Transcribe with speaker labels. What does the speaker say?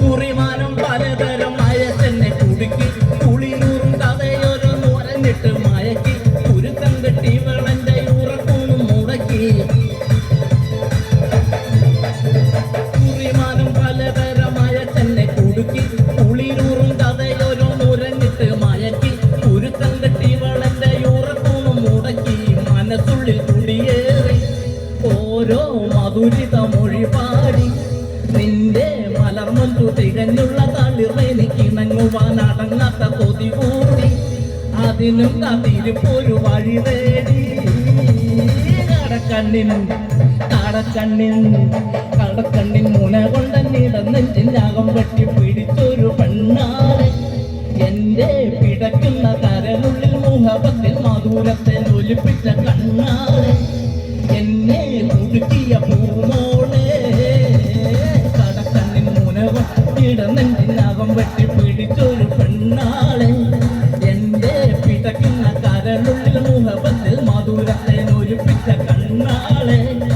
Speaker 1: കുറിമാനം പലതരം മയത്തെന്നെ കുടുക്കി കുളിയൂറും കഥയൊരു നുരഞ്ഞിട്ട് മയക്കി കുരുക്കം കെട്ടി വിളന്റെ ഉറക്കൂന്നും മുടക്കി. കുറിമാനം പലതരം തന്നെ കുടുക്കി കുളിരൂറും കഥയൊരു നുരഞ്ഞിട്ട് മയക്കി കുരുക്കം കെട്ടി വളന്റെ ഉറക്കൂന്നും മുടക്കി. മനസ്സുള്ളിൽ കുടിയേറി ഓരോ മധുരിത മൊഴി പാടി. മലർമൊഞ്ചു തികഞ്ഞുള്ള നങ്ങുവാൻ അടങ്ങാത്ത കൊതി കൂടി അതിനും കാത്തിരിപ്പൊരു വഴി തേടി. കടക്കണ്ണിൻ കടക്കണ്ണിൻ കടക്കണ്ണിൻ മുന കൊണ്ടെന്നിടന്നെഞ്ചിനാകം വെട്ടി പിടിച്ചൊരു പെണ്ണാറെ എന്റെ പിടയ്ക്കുന്ന കരനുള്ളിൽ മുഖപത്തിൽ മധുരത്തെ ഒലിപ്പിച്ച കണ്ണാറെ എന്നെ കുടുക്കിയ പൂമോളെ കടക്കണ്ണിൻ മുന കിടന്നെങ്കിലാകം വെട്ടി പിടിച്ചൊരു പെണ്ണാളെ. എന്റെ പിടക്കുന്ന കരളുള്ളിൽ മുഖപത്തിൽ മധുരത്തെ ഒരിപ്പിച്ച കണ്ണാളെ.